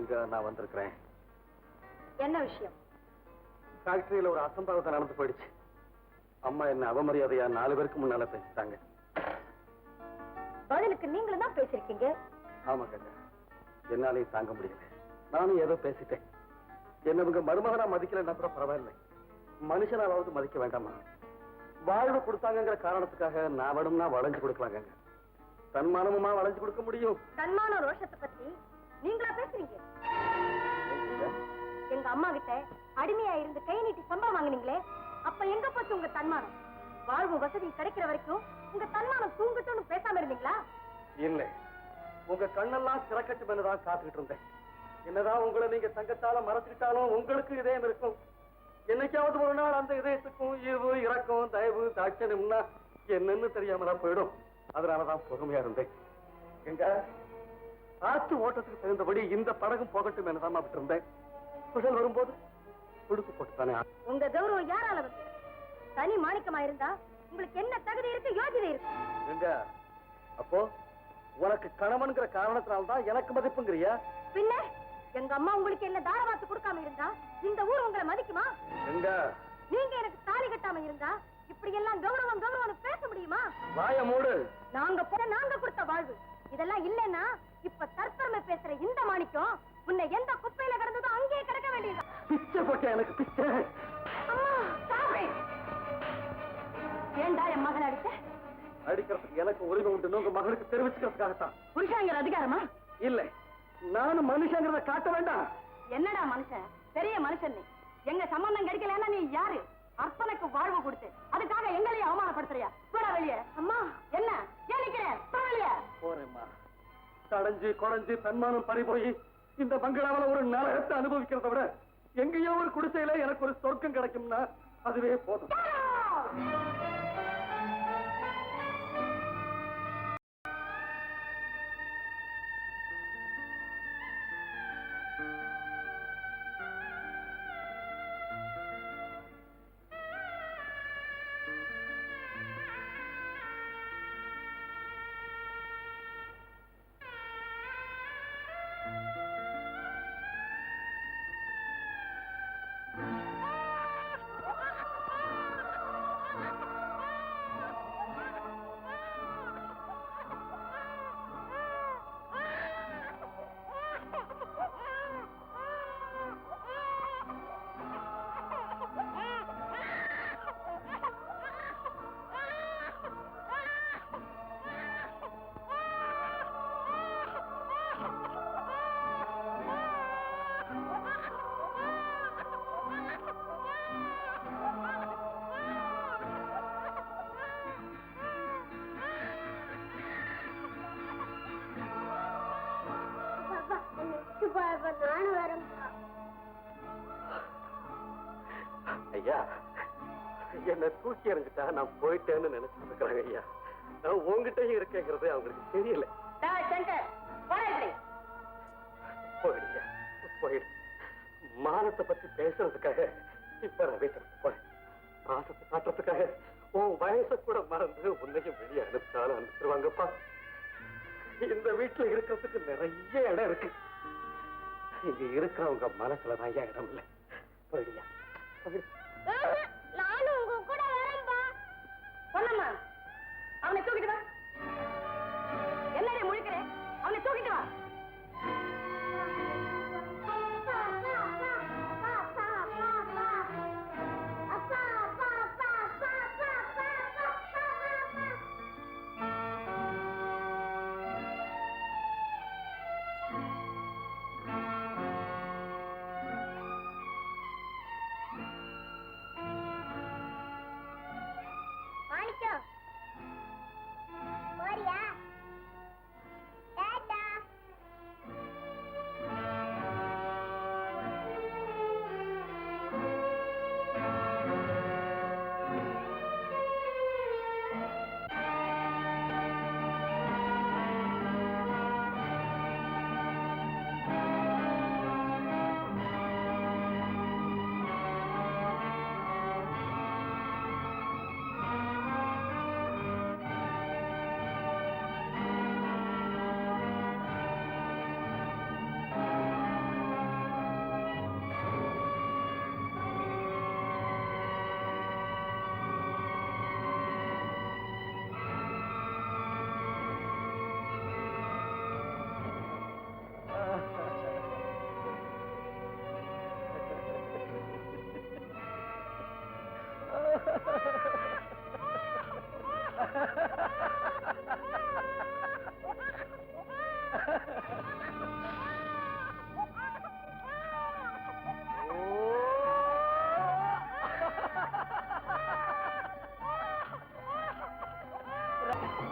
இங்க நான் வந்திருக்கிறேன். என்ன விஷயம்? ஃபேக்டரியில ஒரு அசம்பாவிதம் நடந்து போயிடுச்சு. அம்மா என்ன அவமரியாதையா நாலு பேருக்கு முன்னால பேசிட்டாங்க. பதிலுக்கு நீங்களும் தான் பேசிருக்கீங்க ஆமா கண்ணா என்னாலையும் தாங்க முடியல. நானும் ஏதோ பேசிட்டேன். என்ன இவங்க மருமகனா மதிக்கலன்னா கூட பரவாயில்லை. மனுஷனாவது மதிக்க வேண்டாமா? வாழ்வு கொடுத்தாங்கங்கிற காரணத்துக்காக நான் வேணும்னா வளைஞ்சு கொடுக்கலாங்க. தன்மானமுமா வளைஞ்சு கொடுக்க முடியும்? தன்மான ரோஷத்தை பத்தி நீங்களா பேசுறீங்க? எங்க அம்மா கிட்ட அடிமையா இருந்து கை நீட்டி சம்பளம் வாங்குனீங்களே அப்ப எங்க போச்சு உங்க தன்மானம்? வாழ்வு வசதி கிடைக்கிற வரைக்கும் உங்க தன்மானம் தூங்கட்டும்னு பேசாம இருந்தீங்களா? இல்ல. உங்க கண்ணெல்லாம் திறக்கட்டும் தான் காத்துக்கிட்டு இருந்தேன். என்னதான் உங்களை நீங்க தங்கத்தால மறைச்சுக்கிட்டாலும் உங்களுக்கு இதயம் இருக்கும். என்னைக்காவது ஒரு நாள் அந்த இதயத்துக்கும் ஈவு இறக்கம் தயவு தாட்சணம்னா என்னன்னு தெரியாமலா போயிடும். அதனாலதான் பொறுமையா இருந்தேன். எங்க? ஆற்று ஓட்டத்துக்கு தகுந்தபடி இந்த படகும் போகட்டும் என்னதான் விட்டு இருந்தேன் புயல் வரும்போது போட்டுத்தானே ஆ- உங்க கௌரவம் யாரால வந்து தனி மாணிக்கமா இருந்தா உங்களுக்கு என்ன தகுதி இருக்கு யோகிதை இருக்கு? எங்க அப்போ உனக்கு கணவன்கிற காரணத்தினால்தான் எனக்கு மதிப்புங்கிறியா? பின்ன எங்க அம்மா உங்களுக்கு என்ன தாரவாத்து கொடுக்காம இருந்தா இந்த ஊர் உங்களை மதிக்குமா? எங்க நீங்க எனக்கு தாலி கட்டாம இருந்தா இப்படி எல்லாம் கௌரவம் கௌரவம் பேச முடியுமா? வாய மூடு. நாங்க போன நாங்க கொடுத்த வாழ்வு. இதெல்லாம் இல்லைன்னா இப்ப தற்பெருமை பேசுற இந்த மாணிக்கம் உன்னை எந்த குப்பையில கிடந்ததோ அங்கேயே கிடக்க வேண்டியது. பிச்சை போட்ட எனக்கு பிச்சை. அம்மா சாமி. ஏண்டா என் மகன் அடிச்ச? அடிக்கிறதுக்கு எனக்கு உரிமை உண்டு உங்க மகளுக்கு தெரிவிச்சுக்கிறதுக்காகத்தான். புருஷாங்கிற அதிகாரமா? இல்ல நானும் மனுஷங்கிறத காட்ட வேண்டாம். என்னடா மனுஷன்? பெரிய மனுஷன் நீ. எங்க சம்பந்தம் கிடைக்கலன்னா நீ யாரு? அர்ப்பனுக்கு வாழ்வு கொடுத்து அதுக்காக எங்களையும் அவமானப்படுத்துறியா? கூட வெளியே. அம்மா. என்ன? ஏன் நிக்கிறேன் போடா வெளியே. போறேம்மா. தடைஞ்சு குறைஞ்சு தன்மானம் பறி போய் இந்த பங்களாவில ஒரு நரகத்தை அனுபவிக்கிறத விட எங்கேயோ ஒரு குடிசையில எனக்கு ஒரு சொர்க்கம் கிடைக்கும்னா அதுவே போதும். நானும் வரேன் ஐயா என்ன தூக்கி எறிஞ்சிட்டா நான் போயிட்டேன்னு நினைச்சிட்டு இருக்கிறாங்க ஐயா. நான் உங்ககிட்டயும் இருக்கேங்கிறது அவங்களுக்கு தெரியல. போயிடு மானத்தை பத்தி பேசுறதுக்காக இப்ப நான் வீட்டுக்கு போறேன். பாசத்தை காட்டுறதுக்காக உன் வயசை கூட மறந்து உன்னையும் வெளியே அனுப்பிச்சாலும் அனுப்பிச்சிருவாங்கப்பா. இந்த வீட்டுல இருக்கிறதுக்கு நிறைய இடம் இருக்கு. இங்க இருக்கிறவங்க மனசுலதான் ஏன் இடம் இல்லை போயிடுயா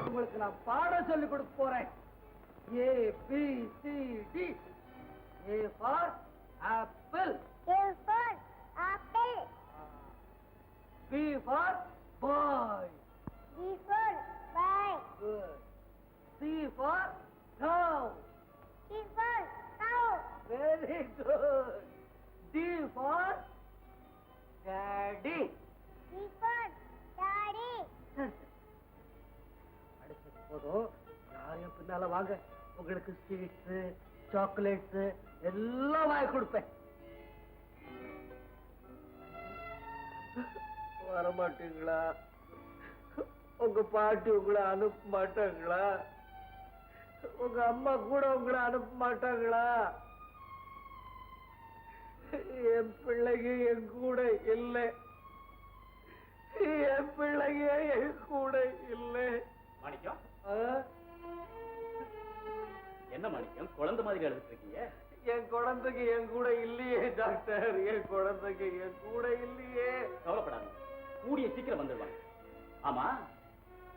உங்களுக்கு நான் பாடம் சொல்லிக் கொடுக்க போறேன். A B C D A for apple A for apple B for boy B for bike. Good C for cow C for cow. Very good D for daddy D for daddy. அடுத்தது போதும். யாரையும் பின்னால வாங்க. உங்களுக்கு sweets chocolates எல்லாம் வாங்கி கொடுப்பேன். வர மாட்டீங்களா உங்க பாட்டி உங்களை அனுப்ப மாட்டாங்களா? உங்க அம்மா கூட உங்களை அனுப்ப மாட்டாங்களா? என் பிள்ளைங்க என் கூட இல்லை. என் பிள்ளைங்க என் கூட இல்லை. மாணிக்கம்? என்ன மாணிக்கம்? குழந்தை மாதிரி எழுதிட்டு இருக்கீங்க. என் குழந்தைக்கு என் கூட இல்லையே டாக்டர். என் குழந்தைக்கு என் கூட இல்லையே. கவலைப்படாதீங்க. கூடிய சீக்கிரம் வந்துடுவாங்க. ஆமா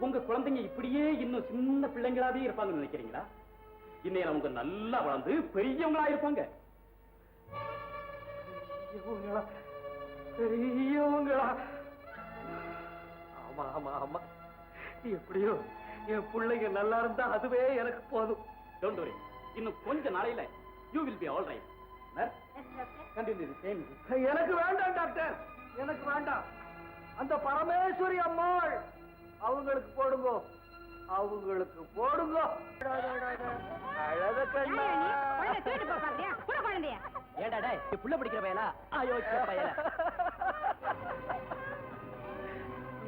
உங்க குழந்தைங்க இப்படியே இன்னும் சின்ன பிள்ளைங்களாவே இருப்பாங்கன்னு நினைக்கிறீங்களா? இன்னையில அவங்க நல்லா வளர்ந்து பெரியவங்களா இருப்பாங்க. பெரியவங்களா ஆமா ஆமா ஆமா. எப்படியோ என் பிள்ளைங்க நல்லா இருந்தா அதுவே எனக்கு போதும். டோன்ட் வரி இன்னும் கொஞ்ச நாளையில you will be all right எனக்கு வேண்டாம் டாக்டர். எனக்கு வேண்டாம். அந்த பரமேஸ்வரி அம்மாள். அவங்களுக்கு போடுங்க. அவங்களுக்கு போடுங்க. அழக கண்ணா. ஏடா டேய் நீ புள்ள பிடிக்கிற பயலா அயோக்கிய பயலா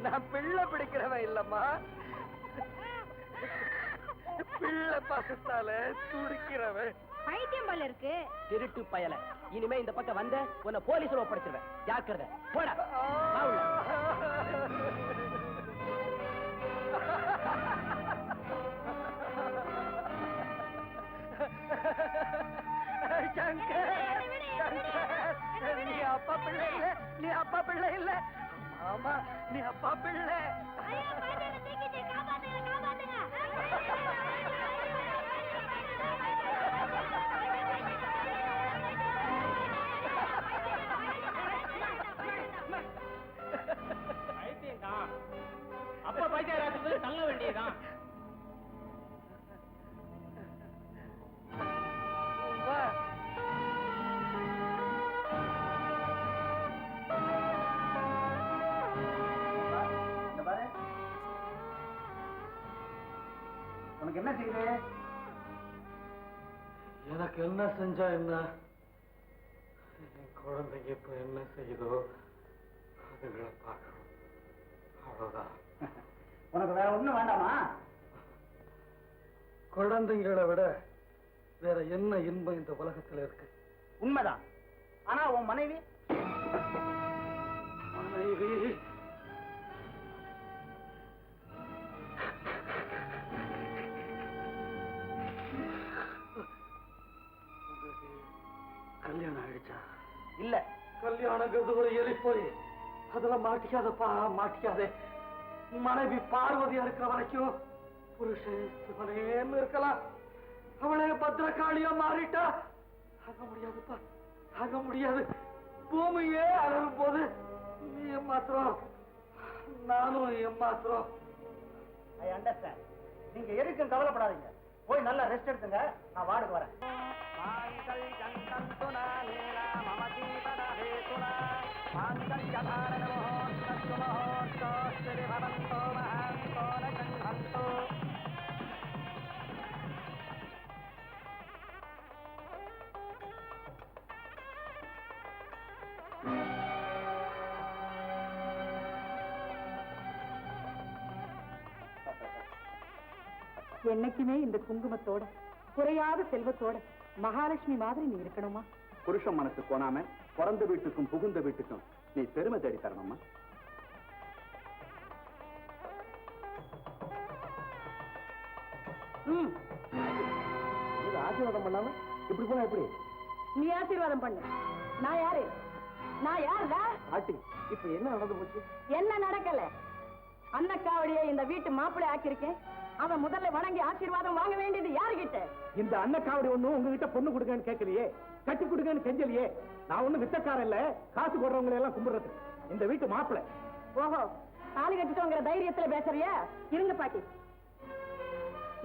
நான் பிள்ளை பிடிக்கிறவன் இல்லம்மா. பிள்ளை பாசத்தால துடிக்கிறவன். பைத்தியம் போல இருக்கு. திருட்டு பயல. இனிமே இந்த பக்கம் வந்த உன்னை போலீஸ்ல ஒப்படைச்சிருவேன். ஜாக்கிரதை. போடா. சங்கர். சங்கர், நீ அப்பா பிள்ளை இல்ல நீ அப்பா பிள்ளை இல்ல. ஆமா நீ அப்பா பிள்ளை. அப்ப பைத்தியராஜுக்கு தள்ள வேண்டியதுதான். உனக்கு என்ன செய்யுது எனக்கு என்ன செஞ்சா என்ன? என் குழந்தைங்க இப்ப என்ன செய்யுதோ அதுங்களை பார்க்கணும். அவ்வளவுதான். உனக்கு வேற ஒண்ணும் வேண்டாமா? குழந்தைங்களை விட வேற என்ன இன்பம் இந்த உலகத்துல இருக்கு? உண்மைதான். ஆனா உன் மனைவி? மனைவி கல்யாணம் ஆயிடுச்சா? இல்ல கல்யாணங்கிறது ஒரு எரிப்பொறி அதுல மாட்டிக்காதப்பா மாட்டிக்காதே. மனைவி பார்வதியா இருக்கிற வரைக்கும் புருஷன் சிவனேன்னு இருக்கலாம். அவளே பத்திரகாளியா மாறிட்டா ஆக முடியாதுப்பா ஆக முடியாது. பூமியே அழகும் போது நீ ஏமாத்திரம் நானும் ஏமாத்திரம் ஐ அண்டர்ஸ்டாண்ட் நீங்க எதுக்கும் கவலைப்படாதீங்க. போய் நல்லா ரெஸ்ட் எடுத்துங்க. நான் வார்டுக்கு வரேன். என்னைக்குமே இந்த குங்குமத்தோட குறையாத செல்வத்தோட மகாலட்சுமி மாதிரி நீ இருக்கணுமா? புருஷன் மனசு போனாம பிறந்த வீட்டுக்கும் புகுந்த வீட்டுக்கும் நீ பெருமை தேடி தரணுமா? ஆசீர்வாதம் பண்ணாம இப்படி போனா எப்படி? நீ ஆசீர்வாதம் பண்ணு. நான் யாரு? நான் யாருடா? ஆட்டி இப்ப என்ன நடந்து போச்சு? என்ன நடக்கல? அன்னக்காவடியை இந்த வீட்டு மாப்பிள்ளை ஆக்கியிருக்கேன் அவன் முதல்ல வணங்கி ஆசீர்வாதம் வாங்க வேண்டியது யாருகிட்ட? இந்த அன்னக்காவடி ஒண்ணும் உங்ககிட்ட பொண்ணு கொடுங்கன்னு கேட்கலையே. கட்டி கொடுங்கன்னு கெஞ்சலையே நான் ஒண்ணும் வித்தக்காரன் இல்ல. காசு போடுறவங்களை எல்லாம் கும்பிடுறது. இந்த வீட்டு மாப்பிள்ளை ஓஹோ தாலி கட்டிட்டோங்கிற தைரியத்துல பேசுறியா? இருங்க பாட்டி.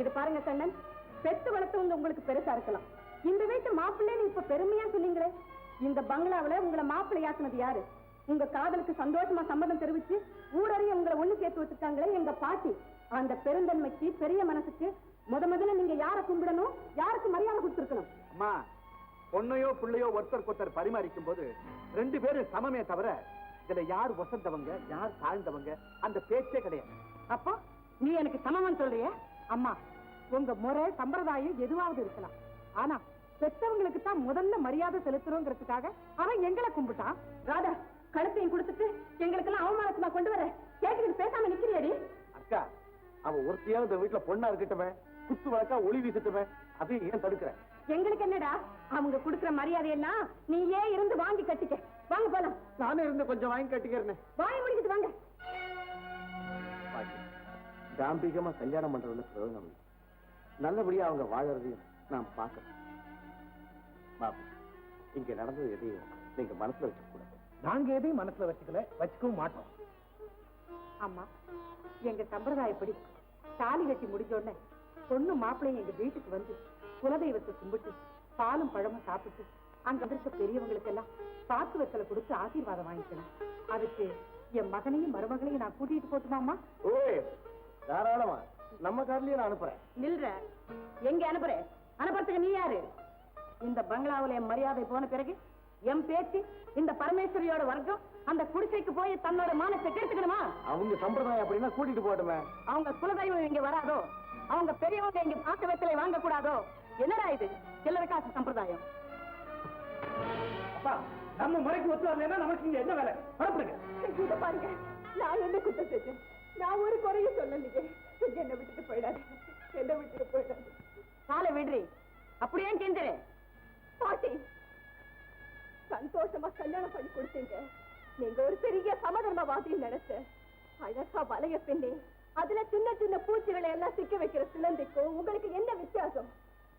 இது பாருங்க கண்ணன் பெத்து வளர்த்தவங்க உங்களுக்கு பெருசா இருக்கலாம். இந்த வீட்டு மாப்பிள்ளைன்னு இப்ப பெருமையா சொன்னீங்களே. இந்த பங்களாவுல உங்களை மாப்பிள்ளையாக்குனது யாரு? உங்க காதலுக்கு சந்தோஷமா சம்மதம் தெரிவிச்சு ஊரறிய உங்களை ஒண்ணு சேர்த்து வச்சிருக்காங்களே எங்க பாட்டி. அந்த பெருந்தன்மைக்கு பெரிய மனசுக்கு முத முதல்ல நீங்க யாரை கும்பிடணும்? யாருக்கு மரியாதை கொடுத்துருக்கணும்? அம்மா பொண்ணையோ பிள்ளையோ ஒருத்தருக்கு ஒருத்தர் பரிமாறிக்கும் போது ரெண்டு பேரும் சமமே தவிர இதுல யார் வசந்தவங்க யார் தாழ்ந்தவங்க அந்த பேச்சே கிடையாது. அப்போ நீ எனக்கு சமமன் சொல்றிய? அம்மா உங்க முறை சம்பிரதாயம் எதுவாவது இருக்கலாம். ஆனா பெத்தவங்களுக்கு தான் முதல்ல மரியாதை செலுத்துறோங்கிறதுக்காக அவன் எங்களை கும்பிட்டான். ராதா கழுத்தையும் கொடுத்துட்டு எங்களுக்கெல்லாம் அவமானத்துமா கொண்டு வர? கேட்டுக்கிட்டு பேசாம நிக்கிறியடி? அக்கா அவ ஒருத்தையாவது இந்த வீட்டுல பொண்ணா இருக்கட்டுமே குத்து வழக்கா ஒளி வீசட்டுமே அதையும் ஏன் தடுக்கிறேன் எங்களுக்கு என்னடா? அவங்க கொடுக்கிற மரியாதையெல்லாம் நீ ஏன் இருந்து வாங்கி கட்டிக்க. வாங்க போலாம். நானே இருந்து கொஞ்சம் வாங்கி கட்டிக்கிறேன். வாங்கி முடிக்கிட்டு வாங்க. காம்பீகமா கல்யாணம் பண்றதுல பிரயோஜனம் நல்லபடியா அவங்க வாழறதையும் நான் பார்க்கறேன். மாமா இங்க நடந்தது எதையும் நீங்க மனசுல வச்சுக்க கூடாது நாங்க எதையும் மனசுல வச்சுக்கல வச்சுக்கவும் மாட்டோம். அம்மா எங்க சம்பிரதாயப்படி தாலி கட்டி முடிஞ்ச உடனே பொண்ணு மாப்பிள்ளையும் எங்க வீட்டுக்கு வந்து குலதெய்வத்தை கும்பிட்டு பாலும் பழமும் சாப்பிட்டு அங்க இருக்க பெரியவங்களுக்கு எல்லாம் பாக்கு வெத்தலை கொடுத்து ஆசீர்வாதம் வாங்கிக்கணும். அதுக்கு என் மகனையும் மருமகளையும் நான் கூட்டிட்டு போட்டுமாமா ஓய் தாராளமா. நம்ம கார்லயே நான் அனுப்புறேன். நில்ற. எங்க அனுப்புற? அனுப்புறதுக்கு நீ யாரு? இந்த பங்களாவுல என் மரியாதை போன பிறகு என் பேச்சு இந்த பரமேஸ்வரியோட வர்க்கம் அந்த குடிசைக்கு போய் தன்னோட மானத்தை கெடுத்துக்கணுமா? அவங்க சம்பிரதாயம் அப்படின்னா கூட்டிட்டு போட்டுமே அவங்க குலதெய்வம் இங்க வராதோ? அவங்க பெரியவங்க இங்க பாக்க வெத்தலை வாங்க கூடாதோ என்னடா இது? சில்லறை காசு சம்பிரதாயம். அப்பா நம்ம முறைக்கு ஒத்து வரலைன்னா நமக்கு இங்க என்ன வேலை? புறப்படுங்க. இத பாருங்க நான் என்ன குத்தம் செஞ்சேன்? நான் ஒரு குறையும் சொல்லலையே. என்ன விட்டுட்டு போயிடாது என்ன விட்டுட்டு போயிடாது காலை விடுறி. அப்படியே கேந்துரு பாட்டி சந்தோஷமா கல்யாணம் பண்ணி கொடுத்தீங்க. நீங்க ஒரு பெரிய சமதர்மவாதின்னு நினைச்சேன். அழகா வலைய பின்னி அதுல சின்ன சின்ன பூச்சிகளை எல்லாம் சிக்க வைக்கிற சிலந்திக்கும் உங்களுக்கு என்ன வித்தியாசம்?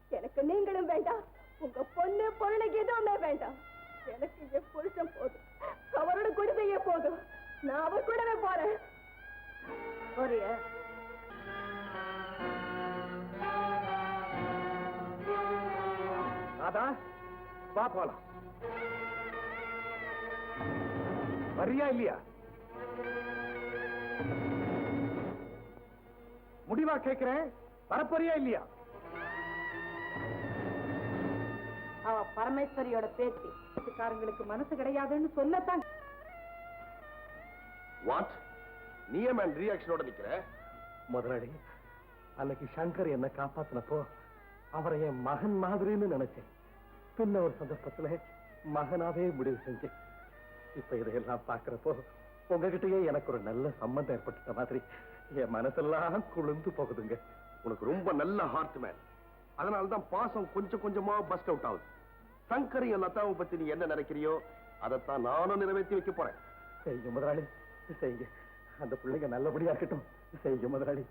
எனக்கு நீங்களும் வேண்டாம். உங்க பொண்ணு பொருளுக்கு எதுவுமே வேண்டாம். எனக்கு என் புருஷன் போதும். அவரோட குடிசையே போதும். நான் அவர் கூடவே போறேன். போறியா? ராதா வா போலாம். வரியா இல்லையா? முடிவா கேக்குறேன்? வரப்போறியா இல்லையா? அவ பரமேஸ்வரியோட வீட்டுக்காரங்களுக்கு மனசு கிடையாதுன்னு சொல்லத்தான். வாட் நீ மேன் ரியாக்ஷனோட நிக்கிற? முதலாளி அன்னைக்கு சங்கர் என்ன காப்பாத்தினப்போ அவரை என் மகன் மாதிரின்னு நினைச்சேன். பின்ன ஒரு சந்தர்ப்பத்துல மகனாவே முடிவு செஞ்சேன். இப்ப இதையெல்லாம் பாக்குறப்போ உங்ககிட்டயே எனக்கு ஒரு நல்ல சம்பந்தம் ஏற்பட்டுட்ட மாதிரி என் மனசெல்லாம் குளிர்ந்து போகுதுங்க. உனக்கு ரொம்ப நல்ல ஹார்ட் மேன் அதனால தான் பாசம் கொஞ்சம் கொஞ்சமா பஸ்ட் அவுட் ஆகுது. சங்கரி லதாவை பத்தி நீ என்ன நினைக்கிறியோ அதைத்தான் நானும் நிறைவேற்றி வைக்க போறேன். செய்யுங்க முதலாளி செய்யுங்க. அந்த பிள்ளைங்க நல்லபடியா இருக்கட்டும். செய்யுங்க முதலாளி.